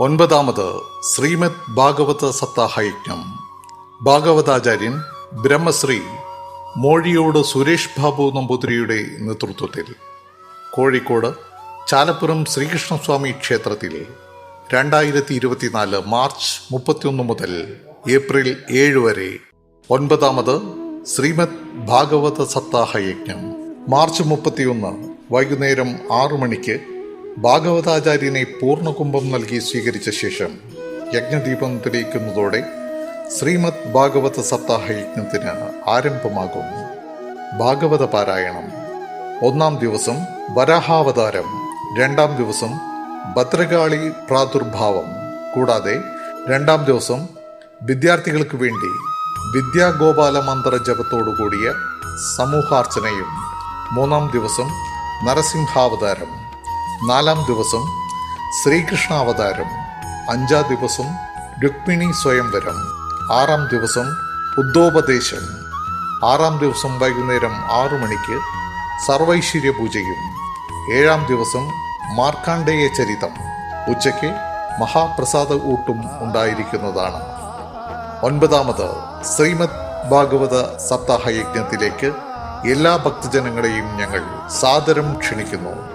ഒൻപതാമത് ശ്രീമദ് ഭാഗവത സപ്താഹയജ്ഞം. ഭാഗവതാചാര്യൻ ബ്രഹ്മശ്രീ മോഴിയോട് സുരേഷ് ബാബു നമ്പൂതിരിയുടെ നേതൃത്വത്തിൽ കോഴിക്കോട് ചാലപ്പുറം ശ്രീകൃഷ്ണസ്വാമി ക്ഷേത്രത്തിൽ രണ്ടായിരത്തി ഇരുപത്തിനാല് മാർച്ച് മുപ്പത്തിയൊന്ന് മുതൽ ഏപ്രിൽ ഏഴ് വരെ. ഒൻപതാമത് ശ്രീമദ് ഭാഗവത സപ്താഹയജ്ഞം. മാർച്ച് മുപ്പത്തിയൊന്ന് വൈകുന്നേരം ആറു മണിക്ക് ഭാഗവതാചാര്യനെ പൂർണകുംഭം നൽകി സ്വീകരിച്ച ശേഷം യജ്ഞദീപം തെളിയിക്കുന്നതോടെ ശ്രീമദ് ഭാഗവത സപ്താഹ യജ്ഞത്തിന് ആരംഭമാകും. ഭാഗവത പാരായണം. ഒന്നാം ദിവസം വരാഹാവതാരം. രണ്ടാം ദിവസം ഭദ്രകാളി പ്രാദുർഭാവം. കൂടാതെ രണ്ടാം ദിവസം വിദ്യാർത്ഥികൾക്ക് വേണ്ടി വിദ്യാഗോപാല മന്ത്ര ജപത്തോടുകൂടിയ സമൂഹാർച്ചനയും. മൂന്നാം ദിവസം നരസിംഹാവതാരം. നാലാം ദിവസം ശ്രീകൃഷ്ണാവതാരം അഞ്ചാം ദിവസം രുക്മിണി സ്വയംവരം ആറാം ദിവസം ഉദ്ദോപദേശം ആറാം ദിവസം വൈകുന്നേരം ആറു മണിക്ക് സർവൈശ്വര്യ പൂജയും ഏഴാം ദിവസം മാർക്കാണ്ഡേയ ചരിതം ഉച്ചയ്ക്ക് മഹാപ്രസാദ ഊട്ടും ഉണ്ടായിരിക്കുന്നതാണ്. ഒൻപതാമത് ശ്രീമദ് ഭാഗവത സപ്താഹ യജ്ഞത്തിലേക്ക് എല്ലാ ഭക്തജനങ്ങളെയും ഞങ്ങൾ സാദരം ക്ഷണിക്കുന്നു.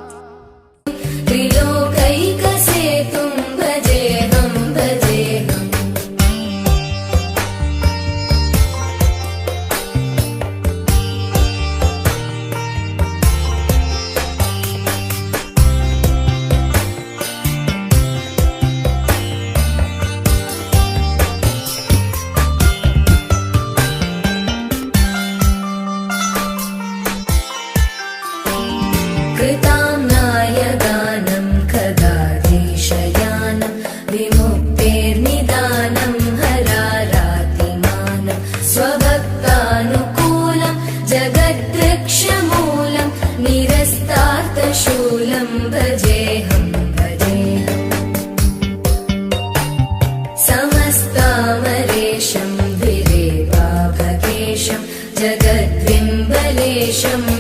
patient.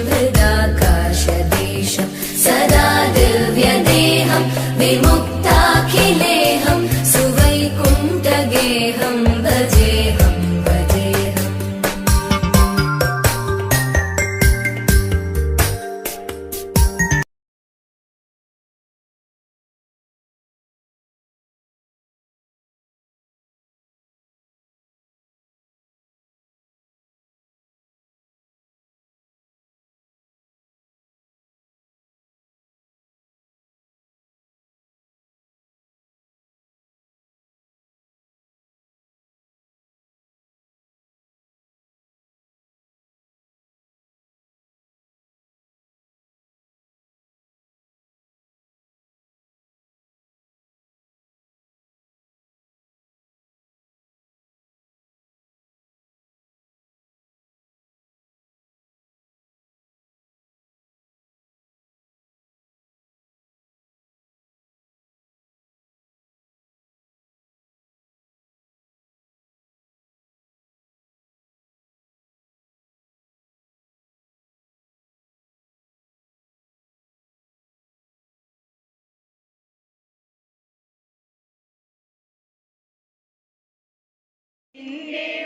Yeah.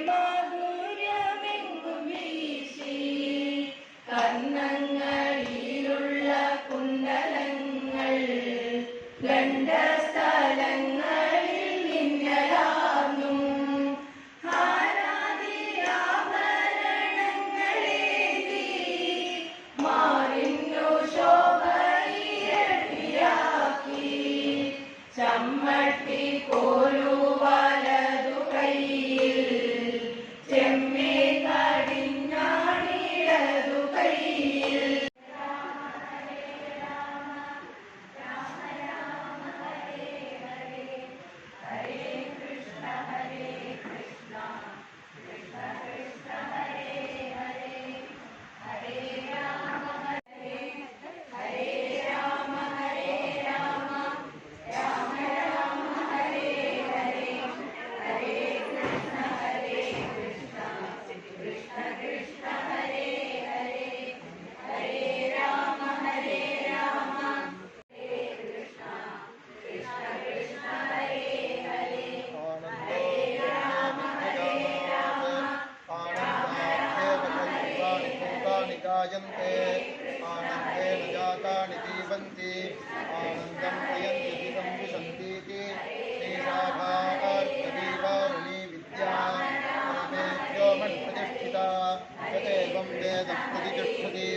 तदेवं वेदं प्रतिष्ठति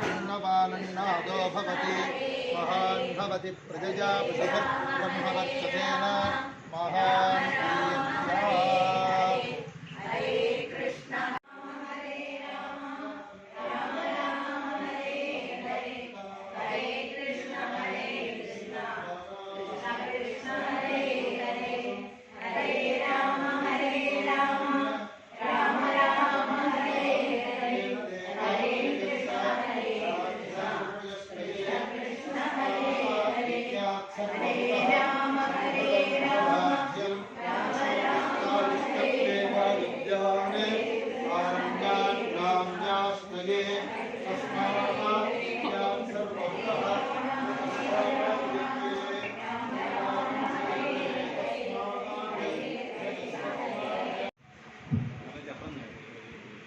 भिन्नपालन्नादो भवति महान् भवति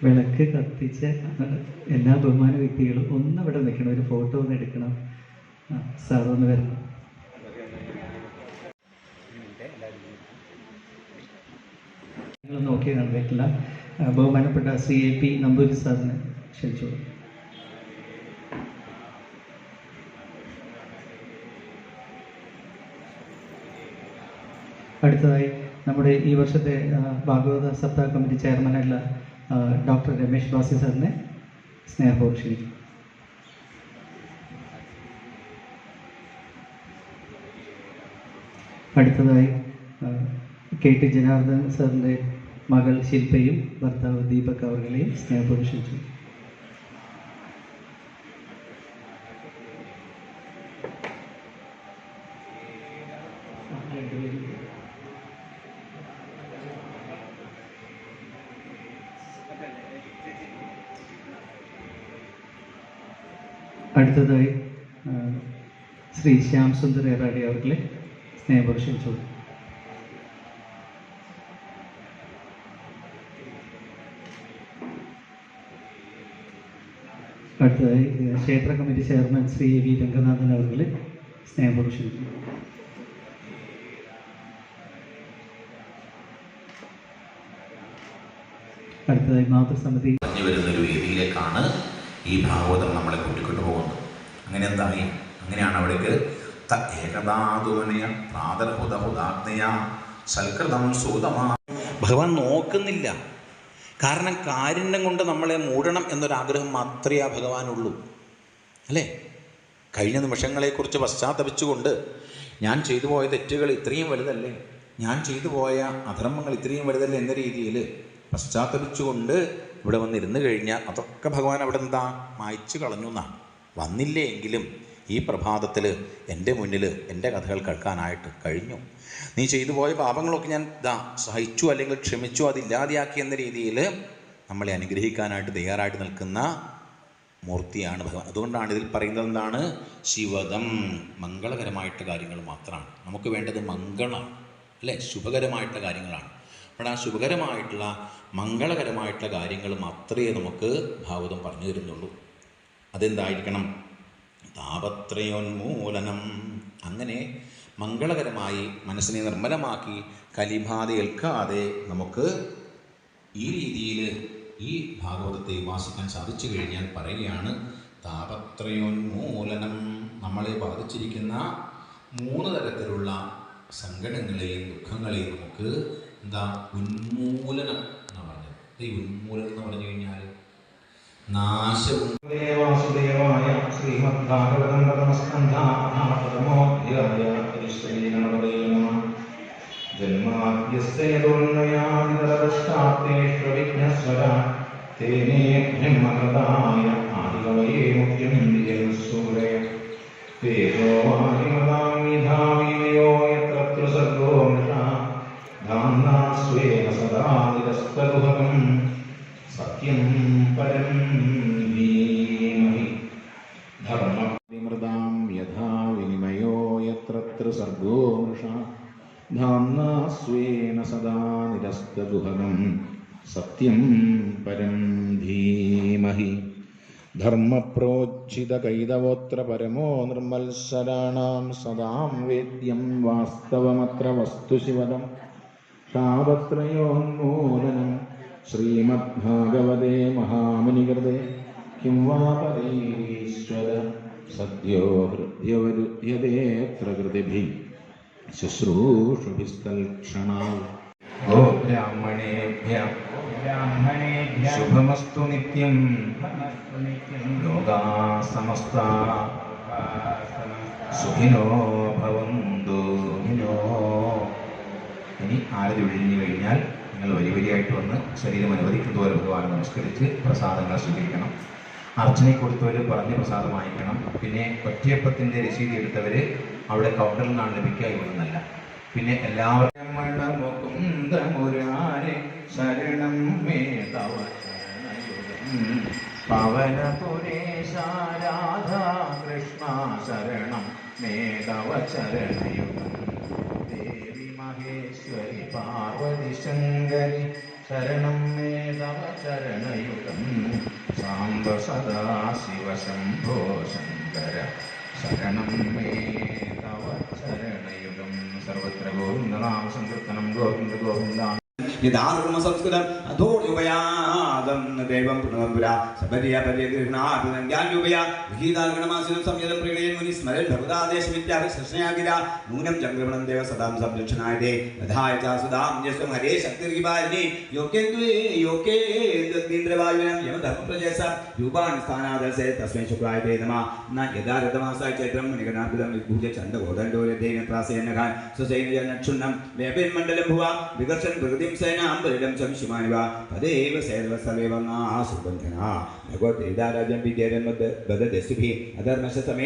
വിളക്ക് കത്തിച്ച് എല്ലാ ബഹുമാന വ്യക്തികളും ഒന്ന് ഇവിടെ നിൽക്കണം. ഒരു ഫോട്ടോ ഒന്ന് എടുക്കണം. സാർ ഒന്ന് വരണം. നിങ്ങൾ നോക്കി കണ്ടിട്ടില്ല ബഹുമാനപ്പെട്ട സി എ പി നമ്പൂരി സാറിനെ ക്ഷണിച്ചോളൂ. അടുത്തതായി നമ്മുടെ ഈ വർഷത്തെ ഭാഗവത സപ്താഹ കമ്മിറ്റി ചെയർമാനായിട്ടുള്ള ഡോക്ടർ രമേശ് ബാസി സാറിനെ സ്നേഹപൂർവം ക്ഷണിക്കുന്നു അടുത്തതായി കെ ടി ജനാർദ്ദൻ സാറിന്റെ മകൾ ശില്പയും ഭർത്താവ് ദീപക് അവരുടെയും സ്നേഹപൂർവം ക്ഷണിച്ചു Thank you. അടുത്തതായി ശ്രീ ശ്യാം സുന്ദർ എറാടി അവരുടെ സ്നേഹപൂർവം ചോദ്യം അടുത്തതായി ക്ഷേത്ര committee chairman Shri V Ranganathan അവരുടെ ക്ഷണിച്ചു അടുത്തതായി മാതൃസമിതി. പറഞ്ഞു വരുന്ന ഒരു വേദിയിലേക്കാണ് ഈ ഭാഗവതം നമ്മളെ കൂട്ടിക്കൊണ്ടു പോകുന്നു. അങ്ങനെ എന്തായി? അങ്ങനെയാണ് അവിടേക്ക് ഏകദാതുമനയ പ്രാതർഹുതഹുദാഗ്നയ സൽകൃതം സൂതമാ. ഭഗവാൻ നോക്കുന്നില്ല. കാരണം കാരുണ്യം കൊണ്ട് നമ്മളെ മൂടണം എന്നൊരാഗ്രഹം മാത്രമേ ആ ഭഗവാനുള്ളൂ. അല്ലേ? കഴിഞ്ഞ നിമിഷങ്ങളെക്കുറിച്ച് പശ്ചാത്തപിച്ചുകൊണ്ട് ഞാൻ ചെയ്തു പോയ തെറ്റുകൾ ഇത്രയും വലുതല്ലേ? ഞാൻ ചെയ്തു പോയ അധർമ്മങ്ങൾ ഇത്രയും വലുതല്ലേ എന്ന രീതിയിൽ പശ്ചാത്തപിച്ചുകൊണ്ട് ഇവിടെ വന്നിരുന്നു കഴിഞ്ഞാൽ അതൊക്കെ ഭഗവാൻ അവിടെ എന്താ? മായ്ച്ചു കളഞ്ഞു എന്നാണ്. വന്നില്ലേ എങ്കിലും ഈ പ്രഭാതത്തിൽ എന്റെ മുന്നിൽ എന്റെ കഥകൾ കേൾക്കാനായിട്ട് കഴിഞ്ഞു. നീ ചെയ്തു പോയ പാപങ്ങളൊക്കെ ഞാൻ ദാ സഹിച്ചു അല്ലെങ്കിൽ ക്ഷമിച്ചു അതില്ലാതെയാക്കി എന്ന രീതിയിൽ നമ്മളെ അനുഗ്രഹിക്കാനായിട്ട് തയ്യാറായിട്ട് നിൽക്കുന്ന മൂർത്തിയാണ് ഭഗവാൻ. അതുകൊണ്ടാണ് ഇതിൽ പറയുന്നത് എന്താണ്? ശിവതം മംഗളകരമായിട്ട് കാര്യങ്ങൾ മാത്രമാണ്. നമുക്ക് വേണ്ടത് മംഗളമാണ് അല്ലേ? ശുഭകരമായിട്ടുള്ള കാര്യങ്ങളാണ്. അപ്പോൾ ആ ശുഭകരമായിട്ടുള്ള മംഗളകരമായിട്ടുള്ള കാര്യങ്ങൾ മാത്രമേ നമുക്ക് ഭാഗവതം പറഞ്ഞു തരുന്നുള്ളൂ. അതെന്തായിരിക്കണം? താപത്രയോന്മൂലനം. അങ്ങനെ മംഗളകരമായി മനസ്സിനെ നിർമ്മലമാക്കി കലിബാധ ഏൽക്കാതെ നമുക്ക് ഈ രീതിയിൽ ഈ ഭാഗവതത്തെ വാസിക്കാൻ സാധിച്ചു കഴിഞ്ഞാൽ പറയുകയാണ് താപത്രയോന്മൂലനം. നമ്മളെ ബാധിച്ചിരിക്കുന്ന മൂന്ന് തരത്തിലുള്ള സങ്കടങ്ങളെയും ദുഃഖങ്ങളെയും നമുക്ക് എന്താ ഉന്മൂലനം എന്ന് പറഞ്ഞത്? ഈ ഉന്മൂലനം എന്ന് പറഞ്ഞു കഴിഞ്ഞാൽ നാശവും വാസുദേവായ ശ്രീമദ്ഭാഗവതം യദുന്നയാദിതരഷ്ടാത്തേഷ്വവിഘ്നസ്വര തേനേ തേജോ നിരസ്തരുഹകം സത്യം പരം ധീമഹി. ധർമ്മവിമൃതാം യഥാ വിനിമയോ യത്ര സർഗോ മൃഷ ധാമ്നാ സ്വേന സദാ നിരസ്തദുഹകം സത്യം പരം ധീമഹി. ധർമ്മപ്രോജ്ജിതകൈതവോത്ര പരമോ നിർമ്മത്സരാണാം സദാം വേദ്യം വാസ്തവമത്ര വസ്തു शापत्रयोन्मूलनं श्रीमद्भागवते महामुनिगृते किं वा परैरीश्वर सद्यो वृद्ध्यवरुध्यतेऽत्र कृतिभिः ब्राह्मणेभ्य। गोब्राह्मणेभ्य शुभमस्तु नित्यं। लोका समस्ता सुखिनो भवन्तु। ഇനി ആരതി ഒഴിഞ്ഞു കഴിഞ്ഞാൽ നിങ്ങൾ വരി വരിയായിട്ട് വന്ന് ശരീരം അനുവദിക്കുന്നതുപോലെ ഭഗവാനെ നമസ്കരിച്ച് പ്രസാദങ്ങൾ സ്വീകരിക്കണം. അർച്ചനയെ കൊടുത്തവർ പറഞ്ഞ് പ്രസാദം വാങ്ങിക്കണം. പിന്നെ ഒറ്റയപ്പത്തിന്റെ രസീതി എടുത്തവർ അവിടെ കൗണ്ടറിൽ നിന്നാണ് ലഭിക്കുക ഇവിടുന്നല്ല പിന്നെ എല്ലാവരും ശരണം മേ തവ ശരണയുഗം. രാധാ കൃഷ്ണ ശരണം മേധവ ശരണയുഗം മഹേശ്വരി പാർവതി ശങ്കരി ശരണം മേ തവ ശരണയുഗം സാംബ സദാ ശിവ ശംഭോ ശങ്കര ശരണം മേ തവ ശരണയുഗം സർവത്ര ഗോവിന്ദനാമ സങ്കീർത്തനം ഗോവിന്ദ ഗോവിന്ദ യഥാധർമ്മ സംസ്കൃതം അധോരുപയാദം ദേവം പുനഃപുര സപര്യ പര്യഗൃഹണാഭിനന്ദ്യാനുപയ വിഹിതാഗണമാസിനം സംയതം പ്രീണയൻ മുനി സ്മരൻ ഭഗവതാദേശമിത്യാഹ സൃഷ്ണയാകിര നൂനം ചംക്രമണം ദേവ സദാം സംരക്ഷണായ ദേ യഥായ ച സുധാം യസ്വം ഹരേ ശക്തിർഗിബാലിനി യോഗ്യന്ത്വേ യോഗ്യേ ദീന്ദ്രവായുനം. യമധർമ്മപ്രജേസ. രൂപാണി സ്ഥാനാദർശേ. തസ്മൈ ശുക്രായ തേ നമ. ന യഥാ രഥമാസായ ചൈത്രം നിഗണാപുരം വിഭൂജ ചണ്ഡഗോദണ്ഡോരദേന ത്രാസേനഘാൻ സ്വസൈനജനക്ഷുണ്ണം വേപന്മണ്ഡലം ഭുവ. വികർഷൻ പ്രകൃതിം സേനാം പരിടം സംശുമാനിവ തദേവ സേവ സർവേ വന്നാ സുബന്ധന ഭഗവത് വേദാരാജ്യം വിദ്യാരൻ ബദ ദസ്തുഭി അധർമ്മശ സമേ